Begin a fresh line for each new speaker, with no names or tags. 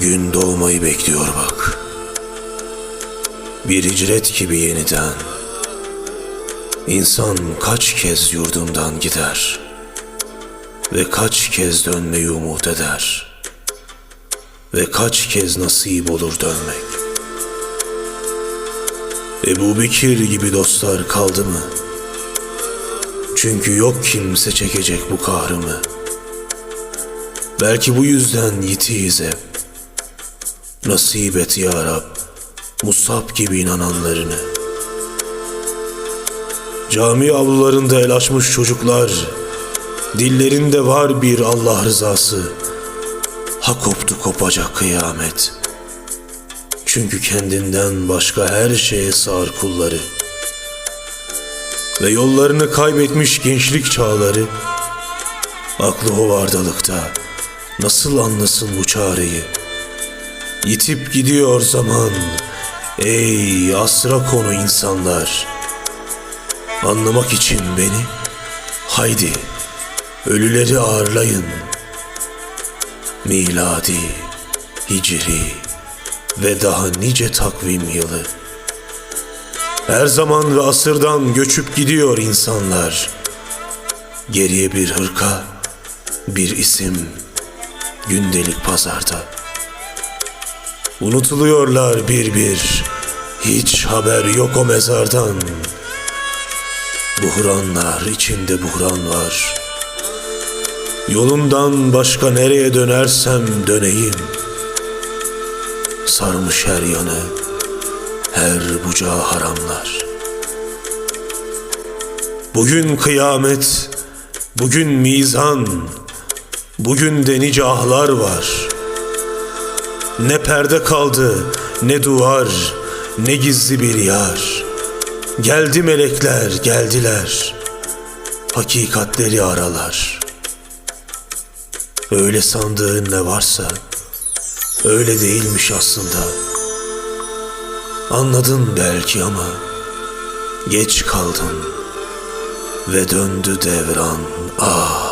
Gün doğmayı bekliyor bak. Bir hicret gibi yeniden. İnsan kaç kez yurdundan gider ve kaç kez dönmeyi umut eder ve kaç kez nasip olur dönmek. Ebu Bekir gibi dostlar kaldı mı? Çünkü yok kimse çekecek bu kahrımı. Belki bu yüzden yitiyiz hep. Nasip et ya Rab, Musab gibi inananlarını. Cami avlularında el açmış çocuklar, dillerinde var bir Allah rızası. Ha koptu kopacak kıyamet. Çünkü kendinden başka her şeye sağır kulları. Ve yollarını kaybetmiş gençlik çağları, aklı hovardalıkta nasıl anlasın bu çareyi? Yitip gidiyor zaman, ey asra konu insanlar. Anlamak için beni, haydi ölüleri ağırlayın. Miladi, hicri ve daha nice takvim yılı. Her zaman ve asırdan göçüp gidiyor insanlar. Geriye bir hırka, bir isim, gündelik pazarda. Unutuluyorlar bir bir, hiç haber yok o mezardan. Buhranlar içinde buhran var. Yolundan başka nereye dönersem döneyim. Sarmış her yanı, her bucağı haramlar. Bugün kıyamet, bugün mizan, bugün de nice ahlar var. Ne perde kaldı, ne duvar, ne gizli bir yar. Geldi melekler, geldiler. Hakikatleri aralar. Öyle sandığın ne varsa, öyle değilmiş aslında. Anladın belki ama geç kaldın ve döndü devran. Ah!